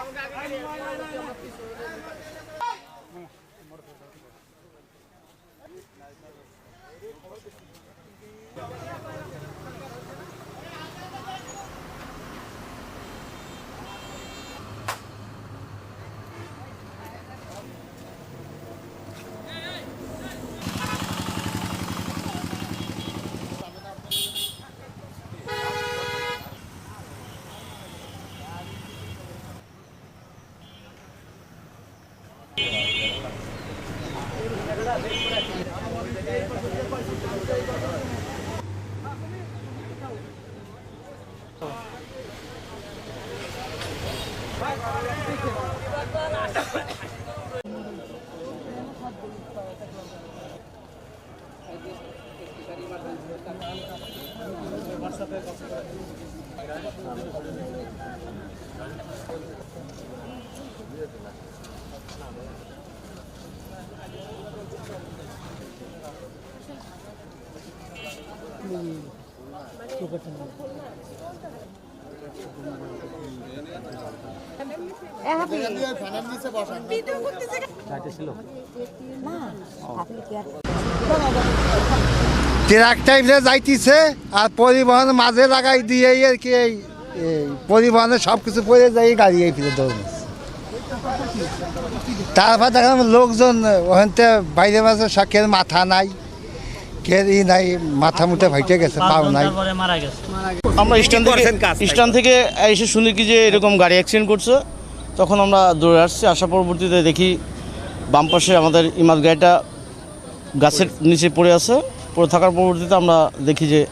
ありがとうございます。Look at him. Truck টাইমে যাইতেছে আর পরিবহন মাঝে লাগাই দিয়ে আর কি এই পরিবহনে সব কিছু পড়ে যাই গাড়ি এই ফিরে দৌড় তারপর দেখলাম লোকজন ওখানতে বাইরে মাঝে শাকের মাথা নাই। কে ই নাই মাথা মুঠে ভাইটে গেছে পাও নাই। তারপরে মারা গেছে আমরা স্ট্যান্ড থেকে স্ট্যান্ড থেকে এসে শুনি কি যে এরকম গাড়ি অ্যাক্সিডেন্ট করছে। তখন আমরা দৌড়ে আসছি আসা পরবর্তীতে দেখি বাম পাশে আমাদের ইমাদ গাড়িটা গাছের নিচে পড়ে আছে। পড়ে থাকার পরবর্তীতে আমরা দেখি যে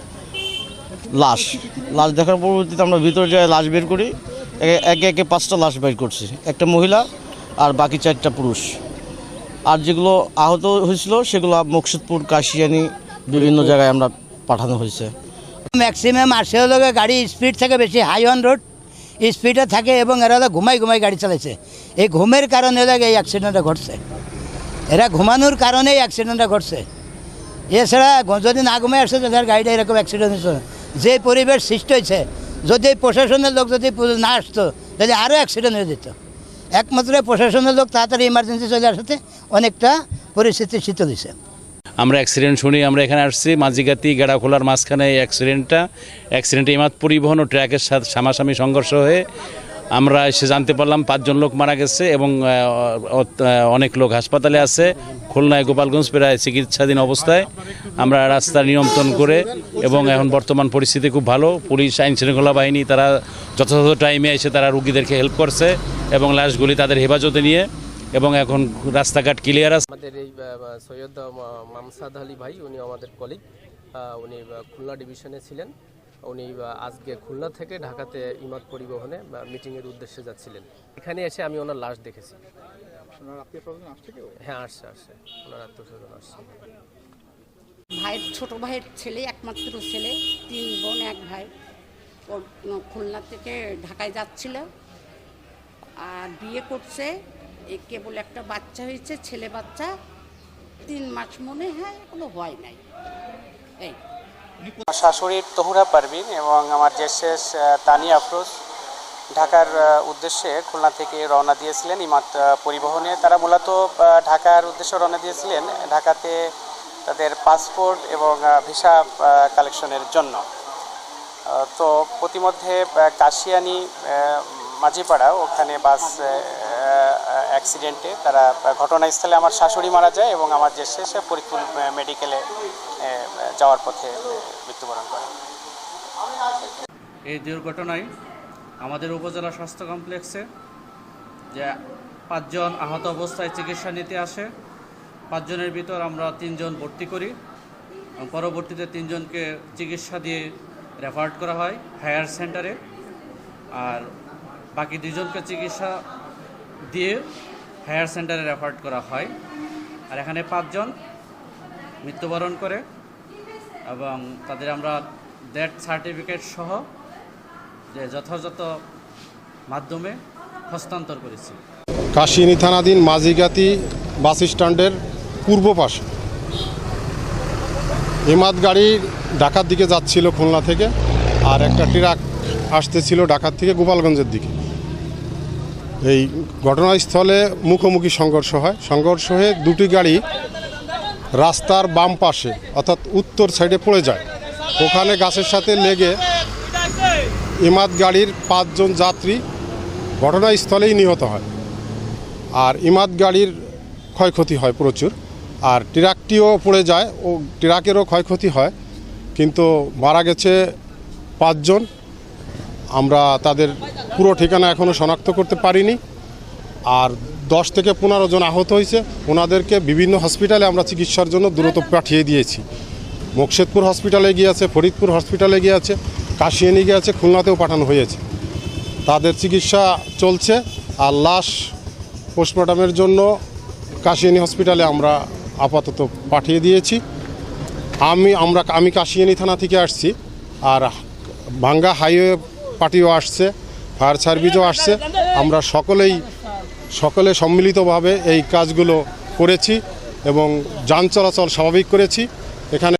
লাশ। লাশ দেখার পরবর্তীতে আমরা ভিতরে যাই লাশ বের করি। একে- একে একে পাঁচটা লাশ বের করছি। একটা মহিলা আর বাকি চারটা পুরুষ। আর যেগুলো আহত হয়েছিল সেগুলো মকসুদপুর কাশিয়ানি বিভিন্ন জায়গায় আমরা পাঠানো হয়েছে। ম্যাক্সিমাম আসে হলো গাড়ি স্পিড থাকে বেশি হাই অন রোড স্পিডে থাকে এবং এরা হলো ঘুমাই ঘুমাই গাড়ি চালাইছে। এই ঘুমের কারণে এই অ্যাক্সিডেন্টটা ঘটছে। এরা ঘুমানোর কারণেই অ্যাক্সিডেন্টটা ঘটছে। এছাড়া যদি না ঘুমাই আসছে তাদের গাড়িটা এরকম অ্যাক্সিডেন্ট হয়েছে যে পরিবেশ সৃষ্টি হয়েছে যদি প্রশাসনের লোক যদি না আসতো, তাহলে আরও অ্যাক্সিডেন্ট হয়ে যেত। একমাত্র প্রশাসনের লোক তাড়াতাড়ি ইমার্জেন্সি চলে আসাতে অনেকটা পরিস্থিতি শীতল হয়েছে আমরা অ্যাক্সিডেন্ট শুনি, আমরা এখানে আসছি, মাঝিগাতি, গেড়াখোলার মাঝখানে এই অ্যাক্সিডেন্টটা অ্যাক্সিডেন্টে ইমাদ পরিবহন ও ট্র্যাকের সাথে সামাসামি সংঘর্ষ হয়ে আমরা এসে জানতে পারলাম পাঁচজন লোক মারা গেছে এবং অনেক লোক হাসপাতালে আছে। খুলনায় গোপালগঞ্জ প্রায় চিকিৎসাধীন অবস্থায়। আমরা রাস্তা নিয়ন্ত্রণ করে এবং এখন বর্তমান পরিস্থিতি খুব ভালো। পুলিশ আইন শৃঙ্খলা বাহিনী তারা যথাযথ টাইমে এসে তারা রুগীদেরকে হেল্প করছে এবং লাশগুলি তাদের হেফাজতে নিয়ে এবং এখন রাস্তাঘাট ক্লিয়ার আছে। আমাদের এই সৈয়দ মামসাদ আলী ভাই উনি আমাদের কলিগ উনি খুলনা ডিভিশনে ছিলেন। উনি আজকে খুলনা থেকে ঢাকাতে ইমাদ পরিবহনে মিটিংয়ের উদ্দেশ্যে যাচ্ছিলেন। এখানে এসে আমি ওনার লাশ দেখেছি। হ্যাঁ আসছে আসছে। ওনার আসছে। ভাইয়ের ছোট ভাইয়ের ছেলে একমাত্র ছেলে তিন বোন এক ভাই। ও খুলনা থেকে ঢাকায় যাচ্ছিল। আর বিয়ে করছে এ কেবল একটা বাচ্চা হয়েছে ছেলে বাচ্চা তিন মাস মনে হয় কোনো হয় নাই। এই। শাশুড়ির তহুরা পারভিন এবং আমার আহ, তানিয়া আফরোজ ঢাকার উদ্দেশ্যে খুলনা থেকে রওনা দিয়েছিলেন। ইমাত পরিবহনে তারা মূলত ঢাকার উদ্দেশ্যে রওনা দিয়েছিলেন ঢাকাতে তাদের পাসপোর্ট এবং ভিসা কালেকশনের জন্য। তো প্রতিমধ্যে কাশিয়ানি মাঝিপাড়া ওখানে বাস অ্যাক্সিডেন্টে তারা ঘটনাস্থলে আমার শাশুড়ি মারা যায় এবং আমার যে শেষে ফরিদপুর মেডিকেলে যাওয়ার পথে মৃত্যুবরণ করে। এই দুর্ঘটনায় আমাদের উপজেলা স্বাস্থ্য কমপ্লেক্সে যে পাঁচজন আহত অবস্থায় চিকিৎসা নিতে আসে, পাঁচজনের ভিতর আমরা তিনজন ভর্তি করি পরবর্তীতে তিনজনকে চিকিৎসা দিয়ে রেফার করা হয় হায়ার সেন্টারে আর বাকি দুজনকে চিকিৎসা দিয়ে হায়ার সেন্টারে রেফার করা হয়। আর এখানে পাঁচজন মৃত্যুবরণ করে এবং তাদের আমরা ডেথ সার্টিফিকেট সহ যে যথাযথ মাধ্যমে হস্তান্তর করেছি। কাশিয়ানি থানাধীন মাঝিগাতি বাস স্ট্যান্ডের পূর্ব পাশে। এমাদ গাড়ি ঢাকার দিকে যাচ্ছিল খুলনা থেকে, আর একটা ট্রাক আসতেছিল ঢাকার থেকে গোপালগঞ্জের দিকে। এই ঘটনাস্থলে মুখোমুখি সংঘর্ষ হয়। সংঘর্ষ হয়ে দুটি গাড়ি রাস্তার বাম পাশে, অর্থাৎ উত্তর সাইডে পড়ে যায়। ওখানে গাছের সাথে লেগে ইমাদ গাড়ির পাঁচজন যাত্রী ঘটনাস্থলেই নিহত হয়। আর ইমাদ গাড়ির ক্ষয়ক্ষতি হয় প্রচুর। আর ট্রাকটিও পড়ে যায় ও ট্রাকেরও ক্ষয়ক্ষতি হয়। কিন্তু মারা গেছে পাঁচজন। আমরা তাদের পুরো ঠিকানা এখনও শনাক্ত করতে পারিনি। আর দশ থেকে পনেরো জন আহত হয়েছে। ওনাদেরকে বিভিন্ন হসপিটালে আমরা চিকিৎসার জন্য দ্রুত পাঠিয়ে দিয়েছি। মোকশেদপুর হসপিটালে গিয়েছে ফরিদপুর হসপিটালে গিয়েছে কাশিয়ানি গিয়েছে খুলনাতেও পাঠানো হয়েছে। তাদের চিকিৎসা চলছে। আর লাশ পোস্টমর্টমের জন্য কাশিয়ানি হসপিটালে আমরা আপাতত পাঠিয়ে দিয়েছি। আমি, আমরা, আমি কাশিয়ানি থানা থেকে আসছি। আর ভাঙ্গা হাইওয়ে পার্টিও আসছে। ফায়ার সার্ভিসও আসছে। আমরা সকলেই, সকলে সম্মিলিতভাবে এই কাজগুলো করেছি এবং যান চলাচল স্বাভাবিক করেছি। এখানে